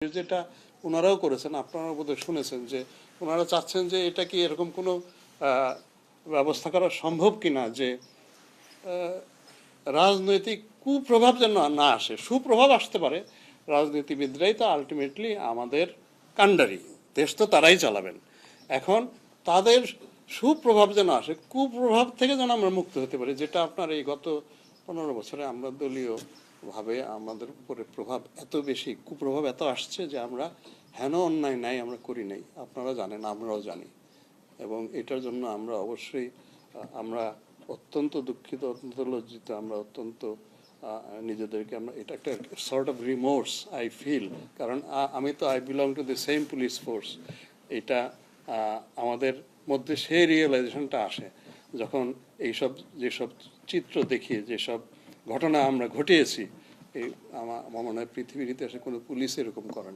যেটা ওনারাও করেছেন, আপনারা বোধহয় শুনেছেন যে ওনারা চাচ্ছেন যে এটা কি এরকম কোনো ব্যবস্থা করা সম্ভব কিনা যে রাজনৈতিক কুপ্রভাব যেন না আসে, সুপ্রভাব আসতে পারে, রাজনীতিবিদরাই তো আলটিমেটলি আমাদের কাণ্ডারি, দেশ তো তারাই চালাবেন। এখন তাদের সুপ্রভাব যেন আসে, কুপ্রভাব থেকে যেন আমরা মুক্ত হতে পারি, যেটা আপনার এই গত পনেরো বছরে আমরা দলীয় ভাবে আমাদের উপরে প্রভাব এত বেশি, কুপ্রভাব এত আসছে যে আমরা হেন অন্যায় নাই আমরা করি নাই। আপনারা জানেন, আমরাও জানি। এবং এটার জন্য আমরা অবশ্যই আমরা অত্যন্ত দুঃখিত, অত্যন্ত লজ্জিত, আমরা অত্যন্ত নিজেদেরকে আমরা, এটা একটা sort of remorse I feel কারণ আমি তো I belong to the same police force এটা আমাদের মধ্যে সেই রিয়েলাইজেশনটা আসে। যখন এইসব, যেসব চিত্র দেখি, যেসব ঘটনা আমরা ঘটিয়েছি এই আমার মনে হয় পৃথিবীর ইতিহাসে কোনো পুলিশ এরকম করেন।